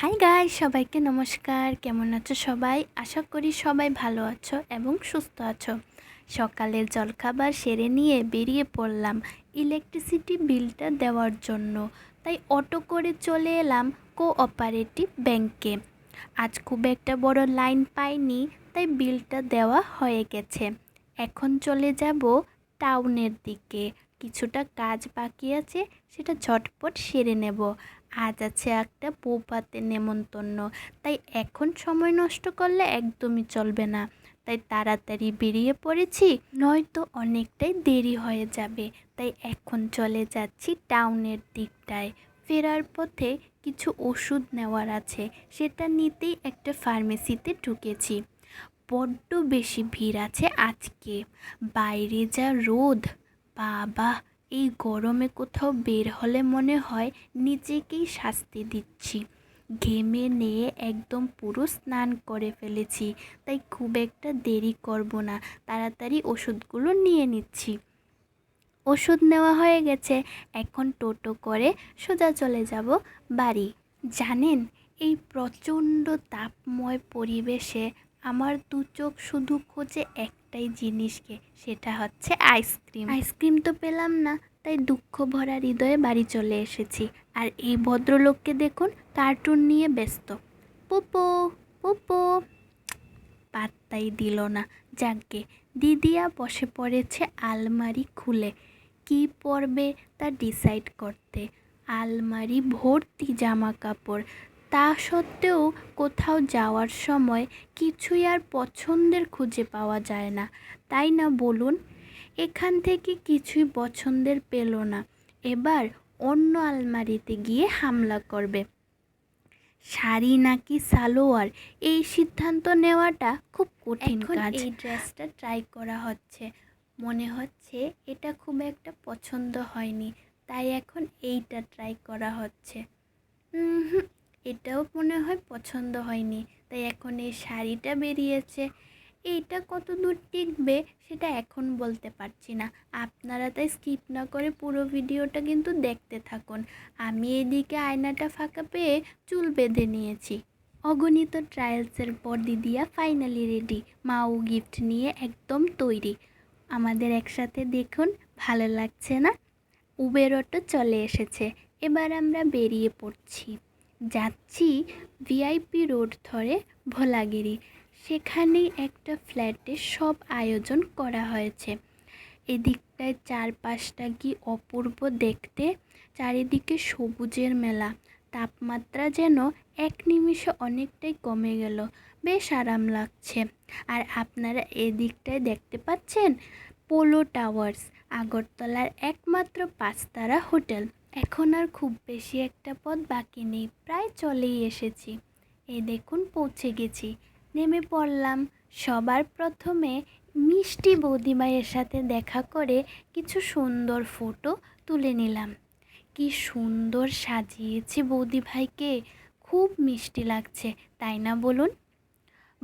High গাই সবাইকে নমস্কার। কেমন আছো সবাই? আশা করি সবাই ভালো আছো এবং সুস্থ আছো। সকালের জলখাবার সেরে নিয়ে বেরিয়ে পড়লাম ইলেকট্রিসিটি বিলটা দেওয়ার জন্য। তাই অটো করে চলে এলাম কোঅপারেটিভ ব্যাংকে আজ খুব একটা বড় লাইন পাইনি, তাই বিলটা দেওয়া হয়ে গেছে। এখন চলে যাব টাউনের দিকে। কিছুটা কাজ বাকি আছে, সেটা ঝটপট সেরে নেব। আজ আছে একটা বৌভাতের নেমন্তন্ন। তাই এখন সময় নষ্ট করলে একদমই চলবে না। তাই তাড়াতাড়ি বেরিয়ে পড়েছি, নয়তো অনেকটাই দেরি হয়ে যাবে। তাই এখন চলে যাচ্ছি টাউনের দিকটায়। ফেরার পথে কিছু ওষুধ নেওয়ার আছে, সেটা নিতেই একটা ফার্মেসিতে ঢুকেছি। বড্ড বেশি ভিড় আছে আজকে। বাইরে যা রোদ, বাবা! এই গরমে কোথাও বের হলে মনে হয় নিজেকেই শাস্তি দিচ্ছি। ঘেমে নিয়ে একদম পুরো স্নান করে ফেলেছি, তাই খুব একটা দেরি করব না। তাড়াতাড়ি ওষুধগুলো নিয়ে নিচ্ছি। ওষুধ নেওয়া হয়ে গেছে, এখন টোটো করে সোজা চলে যাব বাড়ি। জানেন, এই প্রচণ্ড তাপময় পরিবেশে আমার দু চোখ শুধু খোঁজে একটাই জিনিসকে, সেটা হচ্ছে আইসক্রিম। আইসক্রিম তো পেলাম না, তাই দুঃখ ভরা হৃদয়ে বাড়ি চলে এসেছি। আর এই ভদ্রলোককে দেখুন, কার্টুন নিয়ে ব্যস্ত। পুপো পুপো। পাত্তাই দিল না। যাকে, দিদিয়া বসে পড়েছে আলমারি খুলে। কি পরবে তা ডিসাইড করতে। আলমারি ভর্তি জামা কাপড় তা সত্ত্বেও কোথাও যাওয়ার সময় কিছুই আর পছন্দের খুঁজে পাওয়া যায় না। তাই না বলুন? এখান থেকে কিছুই পছন্দের পেল না। এবার অন্য আলমারিতে গিয়ে হামলা করবে। শাড়ি নাকি সালোয়ার? এই সিদ্ধান্ত নেওয়াটা খুব কঠিন কাজ। এই ড্রেসটা ট্রাই করা হচ্ছে। মনে হচ্ছে এটা খুব একটা পছন্দ হয়নি তাই এখন এইটা ট্রাই করা হচ্ছে। হুম এটাও মনে হয় পছন্দ হয়নি। তাই এখন এই শাড়িটা বেরিয়েছে। এইটা কত দূর টিকবে সেটা এখন বলতে পারছি না। আপনারা তাই স্কিপ না করে পুরো ভিডিওটা কিন্তু দেখতে থাকুন। আমি এদিকে আয়নাটা ফাঁকা পেয়ে চুল বেঁধে নিয়েছি। অগণিত ট্রায়ালসের পর দিদিয়া ফাইনালি রেডি মাও গিফট নিয়ে একদম তৈরি। আমাদের একসাথে দেখুন, ভালো লাগছে না? উবের অটো চলে এসেছে। এবার আমরা বেরিয়ে পড়ছি। যাচ্ছি ভিআইপি রোড ধরে ভোলাগিরি। সেখানেই একটা ফ্ল্যাটে সব আয়োজন করা হয়েছে। এদিকটায় চারপাশটা কি অপূর্ব দেখতে? চারিদিকে সবুজের মেলা। তাপমাত্রা যেন এক নিমিষে অনেকটাই কমে গেল। বেশ আরাম লাগছে। আর আপনারা এদিকটায় দেখতে পাচ্ছেন? পোলো টাওয়ার্স, আগরতলার একমাত্র পাঁচতারা হোটেল। এখন আর খুব বেশি একটা পথ বাকি নেই, প্রায় চলেই এসেছি। এই দেখুন, পৌঁছে গেছি। নেমে পড়লাম। সবার প্রথমে মিষ্টি বৌদিমায়ের সাথে দেখা করে কিছু সুন্দর ফটো তুলে নিলাম। কি সুন্দর সাজিয়েছি বৌদি ভাইকে খুব মিষ্টি লাগছে, তাই না বলুন?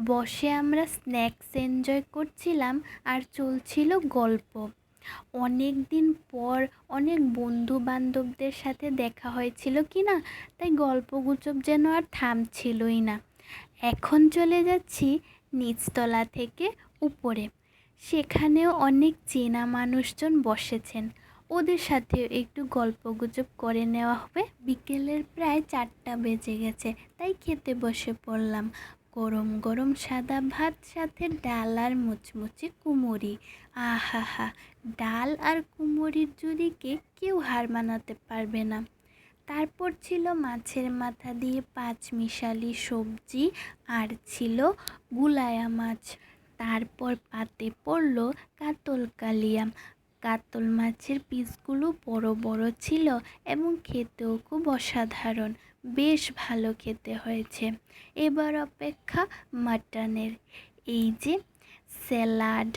বসে আমরা স্ন্যাক্স এনজয় করছিলাম আর চলছিল গল্প। অনেক দিন পর অনেক বন্ধু বান্ধবদের সাথে দেখা হয়েছিল কি না, তাই গল্পগুজব যেন আর থামছিলই না। এখন চলে যাচ্ছি নিচতলা থেকে উপরে। সেখানেও অনেক চেনা মানুষজন বসেছেন। ওদের সাথেও একটু গল্পগুজব করে নেওয়া হবে। বিকেলের প্রায় চারটা বেজে গেছে, তাই খেতে বসে পড়লাম। গরম গরম সাদা ভাত, সাথে ডাল আর মুচমুচে কুমড়ি। আহাহা, ডাল আর কুমড়ির জুড়িকে কেউ হার মানাতে পারবে না। তারপর ছিল মাছের মাথা দিয়ে পাঁচ মিশালি সবজি, আর ছিল গুলায়া মাছ। তারপর পাতে পড়ল কাতল কালিয়া কাতল মাছের পিসগুলো বড় বড় ছিল এবং খেতেও খুব অসাধারণ। বেশ ভালো খেতে হয়েছে। এবার অপেক্ষা মাটনের। এই যে স্যালাড,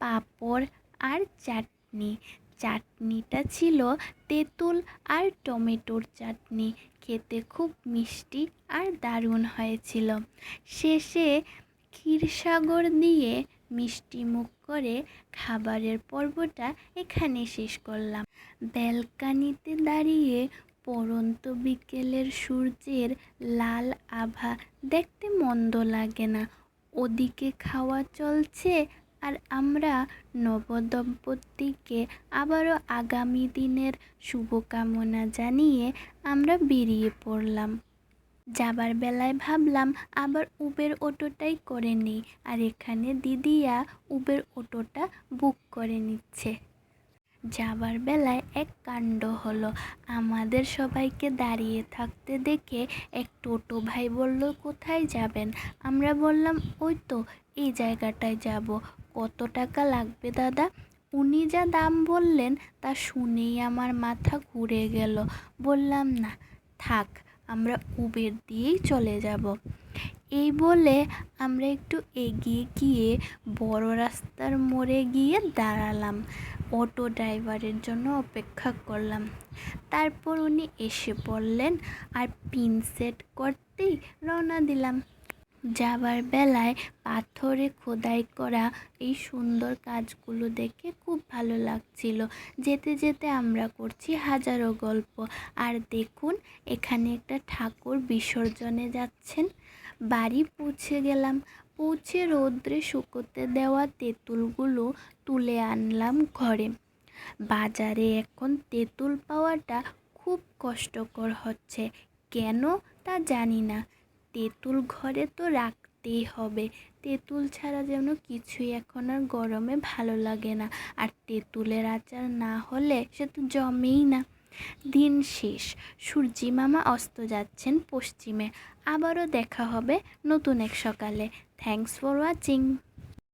পাঁপড় আর চাটনি। চাটনিটা ছিল তেঁতুল আর টমেটোর চাটনি। খেতে খুব মিষ্টি আর দারুণ হয়েছিল। শেষে ক্ষীরসাগর দিয়ে মিষ্টি মুখ করে খাবারের পর্বটা এখানে শেষ করলাম। ব্যালকানিতে দাঁড়িয়ে পরন্ত বিকেলের সূর্যের লাল আভা দেখতে মন্দ লাগে না। ওদিকে খাওয়া চলছে আর আমরা নবদম্পতিকে আবারও আগামী দিনের শুভকামনা জানিয়ে আমরা বেরিয়ে পড়লাম। যাবার বেলায় ভাবলাম আবার উবের অটোটাই করে নিই আর এখানে দিদিয়া উবের অটোটা বুক করে নিচ্ছে। যাবার বেলায় এক কাণ্ড হলো। আমাদের সবাইকে দাঁড়িয়ে থাকতে দেখে এক টোটো ভাই বলল, কোথায় যাবেন? আমরা বললাম, ওই তো, এই জায়গাটায় যাব। কত টাকা লাগবে, দাদা? উনি যা দাম বললেন তা শুনেই আমার মাথা ঘুরে গেল। বললাম, না, থাক আমরা উবের দিয়েই চলে যাব। এই বলে আমরা একটু এগিয়ে গিয়ে বড় রাস্তার মোড়ে গিয়ে দাঁড়ালাম। অটো ড্রাইভারের জন্য অপেক্ষা করলাম। তারপর উনি এসে পড়লেন আর পিন সেট করতেই রওনা দিলাম। যাবার বেলায় পাথরে খোদাই করা এই সুন্দর কাজগুলো দেখে খুব ভালো লাগছিল। যেতে যেতে আমরা করছি হাজারো গল্প। আর দেখুন, এখানে একটা ঠাকুর বিসর্জনে যাচ্ছেন। বাড়ি পৌঁছে গেলাম। পৌঁছে রৌদ্রে শুকোতে দেওয়া তেঁতুলগুলো তুলে আনলাম ঘরে। বাজারে এখন তেঁতুল পাওয়াটা খুব কষ্টকর হচ্ছে। কেন তা জানি না। তেঁতুল ঘরে তো রাখতেই হবে। তেঁতুল ছাড়া যেন কিছুই এখন আর গরমে ভালো লাগে না। আর তেঁতুলের আচার না হলে সে তো জমেই না। দিন শেষ। সূর্যি মামা অস্ত যাচ্ছেন পশ্চিমে। আবারও দেখা হবে নতুন এক সকালে। Thanks for watching